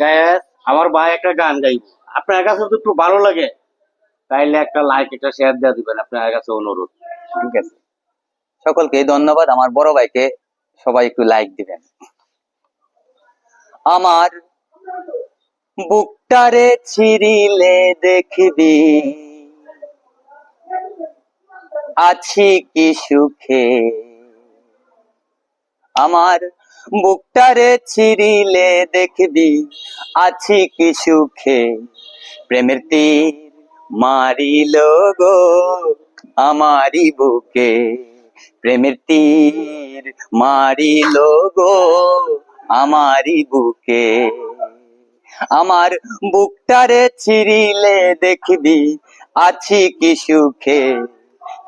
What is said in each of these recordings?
গায়ে আমার ভাই একটা গান গাইব। আপনার কাছে যদি একটু ভালো লাগে, তাইলে একটা লাইক একটা শেয়ার দিয়ে দিবেন। আপনার কাছে অনুরোধ। ঠিক আছে? সকলকে ধন্যবাদ। আমার বড় ভাইকে সবাই একটু লাইক দিবেন। আমার বুকটারে ছিড়িলে দেখবি। আছি কি সুখে। আমার বুকটারে ছিড়িলে দেখবি, আছি কি সুখে। প্রেমের তীর মারিল গো আমারি বুকে। প্রেমের তীর মারিল গো আমারি বুকে। আমার বুকটারে ছিড়িলে দেখবি, আছি কি সুখে।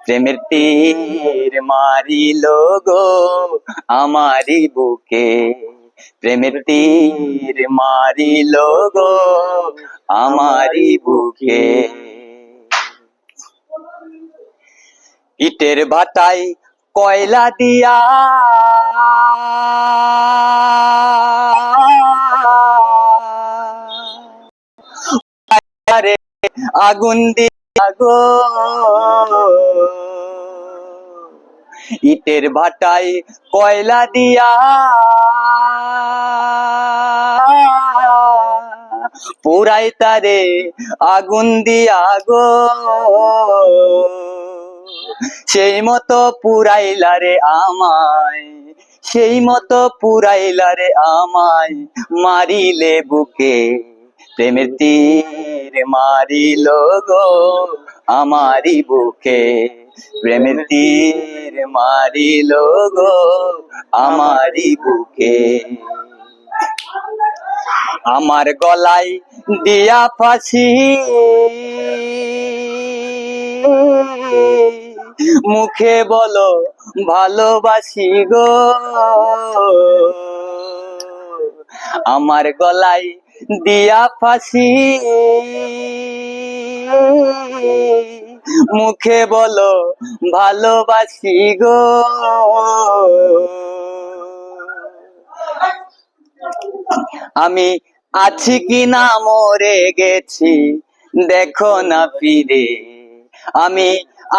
প্রেমের তীর মারিল গো আমারি বুকে। প্রেমের তীর মারিল গো আমারি বুকে। ইটের ভাটাই কয়লা দিয়া। আগুন দিয়া গো। ইটের ভাটাই কয়লা দিয়া। পুরাই তারে আগুন দিয়া গো। সেই মতো পুরাইলা রে আমায়, সেই মতো পুরাইলা রে আমায়, মারিলে বুকে, প্রেমের তীর মারিল গো। আমারি বুকে প্রেমের তীর মারিল গো আমারি বুকে। আমার গলায় দিয়া ফাঁসি। মুখে বলো, ভালোবাসি গো। আমার গলায় দিয়া ফাঁসি। মুখে বলো, ভালোবাসি গো। আমি আছি কি না মরে গেছি, দেখো না ফিরে। আমি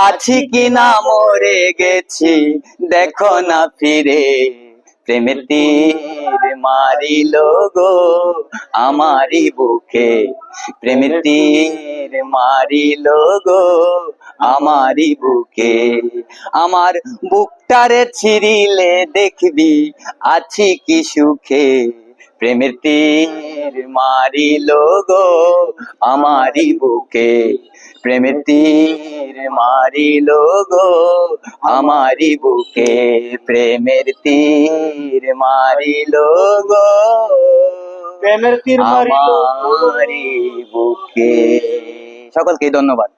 আছি কি না মরে গেছি, দেখো না ফিরে। প্রেমের তীর মারিল গো আমারি বুকে। প্রেমের তীর মারিল গো আমারি বুকে। আমার বুকটারে ছিড়িলে দেখবি, আছি কি সুখে। প্রেমের তীর মারিল গো আমারি বুকে। প্রেমের তীর মারিল গো আমারি বুকে। প্রেমের তীর মারিল গো প্রেমের তীর মারিল বুকে। সকলকে ধন্যবাদ।